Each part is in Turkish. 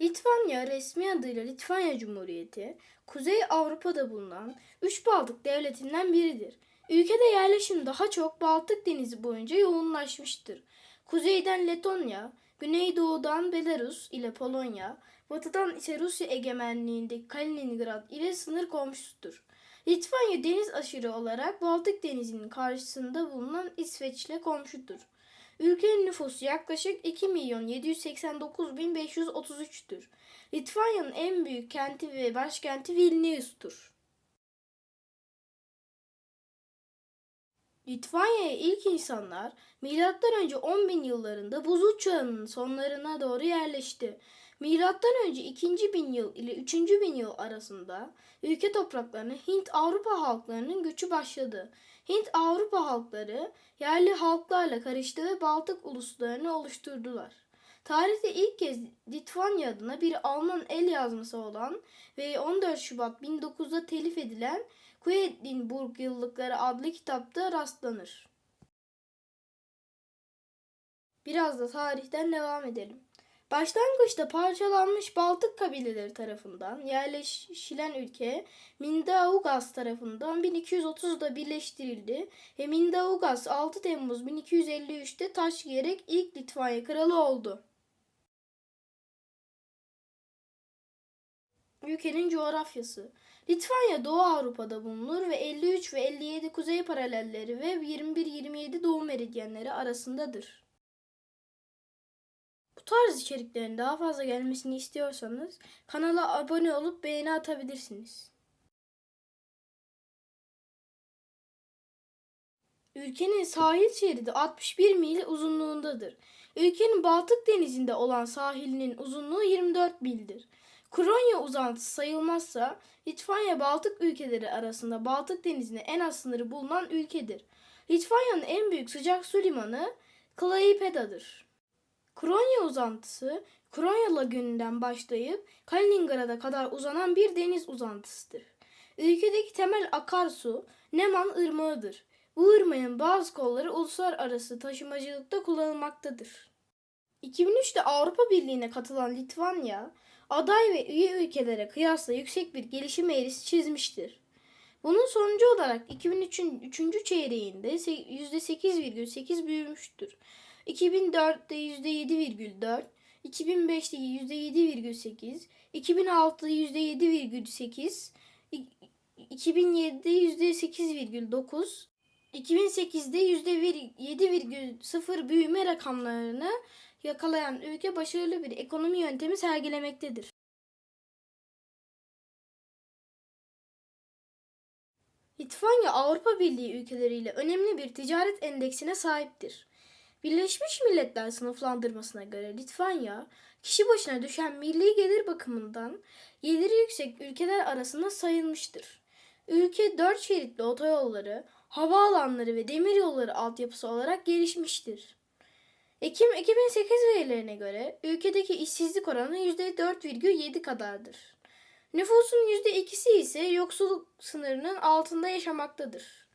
Litvanya resmi adıyla Litvanya Cumhuriyeti, Kuzey Avrupa'da bulunan üç Baltık devletinden biridir. Ülkede yerleşim daha çok Baltık Denizi boyunca yoğunlaşmıştır. Kuzeyden Letonya, güneydoğudan Belarus ile Polonya, batıdan ise Rusya egemenliğindeki Kaliningrad ile sınır komşusudur. Litvanya deniz aşırı olarak Baltık Denizi'nin karşısında bulunan İsveç ile komşudur. Ülkenin nüfusu yaklaşık 2 milyon 789 bin 533'tür. Litvanya'nın en büyük kenti ve başkenti Vilnius'tur. Litvanya'ya ilk insanlar M.Ö. 10 bin yıllarında buzul çağının sonlarına doğru yerleşti. M.Ö. 2. bin yıl ile 3. bin yıl arasında ülke topraklarına Hint-Avrupa halklarının göçü başladı. Hint-Avrupa halkları yerli halklarla karıştı ve Baltık uluslarını oluşturdular. Tarihte ilk kez Litvanya adına bir Alman el yazması olan ve 14 Şubat 1900'da telif edilen Quedlinburg Yıllıkları adlı kitapta rastlanır. Biraz da tarihten devam edelim. Başlangıçta parçalanmış Baltık kabileleri tarafından yerleşilen ülke Mindaugas tarafından 1230'da birleştirildi ve Mindaugas 6 Temmuz 1253'te taş giyerek ilk Litvanya kralı oldu. Ülkenin coğrafyası Litvanya Doğu Avrupa'da bulunur ve 53 ve 57 kuzey paralelleri ve 21-27 doğu meridyenleri arasındadır. Tarz içeriklerin daha fazla gelmesini istiyorsanız kanala abone olup beğeni atabilirsiniz. Ülkenin sahil şeridi 61 mil uzunluğundadır. Ülkenin Baltık Denizi'nde olan sahilinin uzunluğu 24 mildir. Kronya uzantısı sayılmazsa Litvanya Baltık ülkeleri arasında Baltık Denizi'ne en az sınırı bulunan ülkedir. Litvanya'nın en büyük sıcak su limanı Klaipeda'dır. Kronya uzantısı Kronya Lagünü'nden başlayıp Kaliningrad'a kadar uzanan bir deniz uzantısıdır. Ülkedeki temel akarsu Neman Irmağı'dır. Bu ırmağın bazı kolları uluslararası taşımacılıkta kullanılmaktadır. 2003'te Avrupa Birliği'ne katılan Litvanya, aday ve üye ülkelere kıyasla yüksek bir gelişim eğrisi çizmiştir. Bunun sonucu olarak 2003'ün 3. çeyreğinde %8,8 büyümüştür. 2004'te %7,4, 2005'te %7,8, 2006'da %7,8, 2007'de %8,9, 2008'de %7,0 büyüme rakamlarını yakalayan ülke başarılı bir ekonomi yöntemi sergilemektedir. Litvanya Avrupa Birliği ülkeleriyle önemli bir ticaret endeksine sahiptir. Birleşmiş Milletler sınıflandırmasına göre Litvanya, kişi başına düşen milli gelir bakımından geliri yüksek ülkeler arasında sayılmıştır. Ülke dört şeritli otoyolları, havaalanları ve demiryolları altyapısı olarak gelişmiştir. Ekim 2008 verilerine göre ülkedeki işsizlik oranı %4,7 kadardır. Nüfusun %2'si ise yoksulluk sınırının altında yaşamaktadır.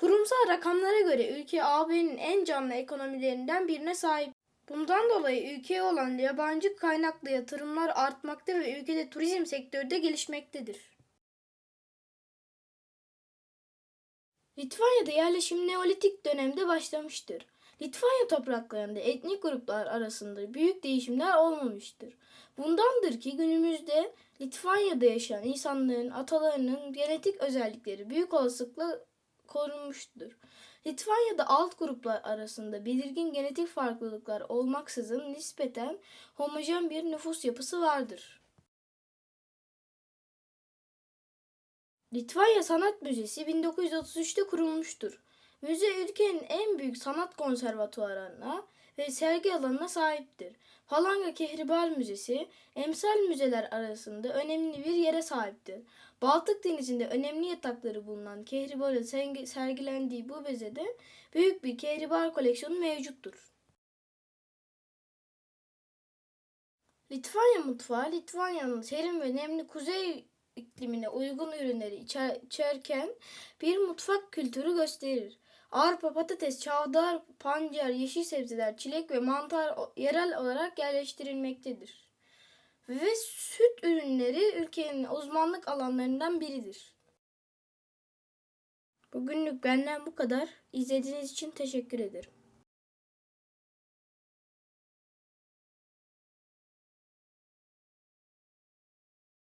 Kurumsal rakamlara göre ülke AB'nin en canlı ekonomilerinden birine sahip. Bundan dolayı ülkeye olan yabancı kaynaklı yatırımlar artmakta ve ülkede turizm sektörü de gelişmektedir. Litvanya'da yerleşim Neolitik dönemde başlamıştır. Litvanya topraklarında etnik gruplar arasında büyük değişimler olmamıştır. Bundandır ki günümüzde Litvanya'da yaşayan insanların atalarının genetik özellikleri büyük olasılıkla korunmuştur. Litvanya'da alt gruplar arasında belirgin genetik farklılıklar olmaksızın nispeten homojen bir nüfus yapısı vardır. Litvanya Sanat Müzesi 1933'te kurulmuştur. Müze ülkenin en büyük sanat konservatuarına ve sergi alanına sahiptir. Falanga Kehribal Müzesi, emsal müzeler arasında önemli bir yere sahiptir. Baltık Denizi'nde önemli yatakları bulunan Kehribar'ın sergilendiği bu bezede büyük bir Kehribar koleksiyonu mevcuttur. Litvanya mutfağı, Litvanya'nın serin ve nemli kuzey iklimine uygun ürünleri içerken bir mutfak kültürü gösterir. Arpa, patates, çavdar, pancar, yeşil sebzeler, çilek ve mantar yerel olarak yerleştirilmektedir. ve süt ürünleri ülkenin uzmanlık alanlarından biridir. Bugünlük benden bu kadar. İzlediğiniz için teşekkür ederim.